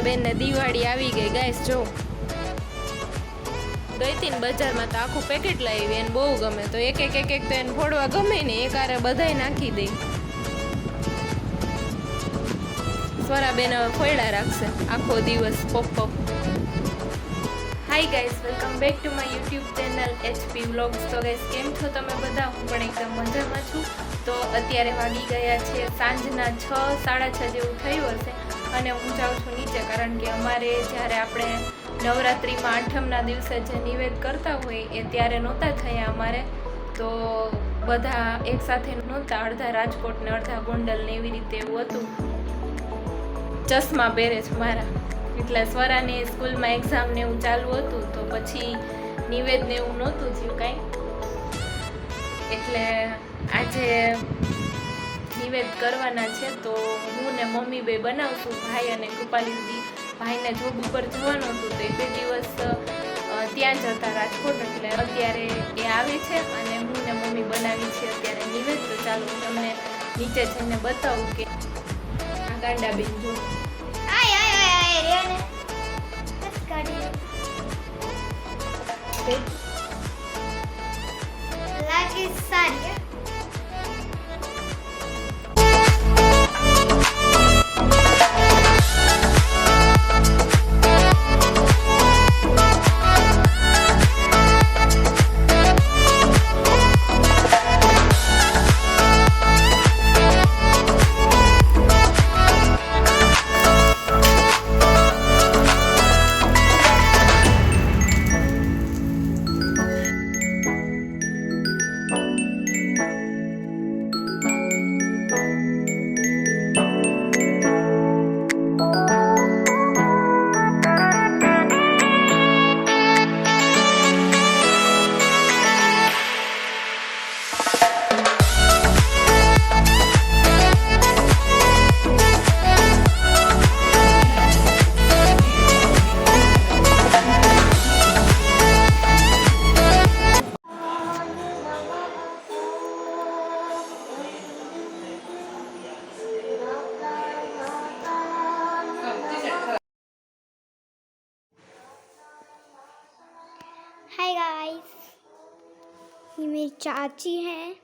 સ્વરાબેનને દિવાળી આવી ગઈ. ગાઈસ, જો. ગઈ હતી ને બજારમાં તો આખું પેકેટ લાવી એને બહુ ગમે. તો એક એક એક એક તો એને ફોડવા ગમે ને એક આરે બધાય નાખી દે. સ્વરાબેન હવે ફોયડા રાખશે આખો દિવસ pop pop. Hi guys welcome back to my YouTube channel HP vlogs તો ગાઈઝ કેમ છો તમે બધા? હું પણ એકદમ મજામાં છું. તો અત્યારે વાગી ગયા છે સાંજના છ, સાડા છ જેવું થયું હશે. અને હું જાઉં છું નીચે, કારણ કે અમારે જ્યારે આપણે નવરાત્રિમાં આઠમના દિવસે જે નિવેદ કરતા હોય એ ત્યારે નહોતા થયા અમારે. તો બધા એકસાથે નહોતા, અડધા રાજકોટ ને અડધા ગોંડલ ને એવી રીતે એવું હતું. ચશ્મા પહેરે છે મારા. એટલે સ્વરાની સ્કૂલમાં એક્ઝામ ને એવું ચાલુ હતું, તો પછી નિવેદ ને એવું નહોતું થયું કાંઈ. એટલે આજે નિવેદ કરવાના છે તો હું ને મમ્મી બે બનાવશું ભાઈ અને કૃપાલી દીદી ભાઈને જોબ ઉપર જવાનું હતું તો એ બે દિવસ ત્યાં જ હતા રાજકોટ એટલે અત્યારે એ આવે છે અને હું ને મમ્મી બનાવી છે અત્યારે નિવેદ. તો ચાલો હું તમને નીચે જઈને બતાવું કે આ ગાંડા બેન જો. આય આય આય આય રે ને. બસ કાઢી. લાગે સારી हाय गाइस ये मेरी चाची है।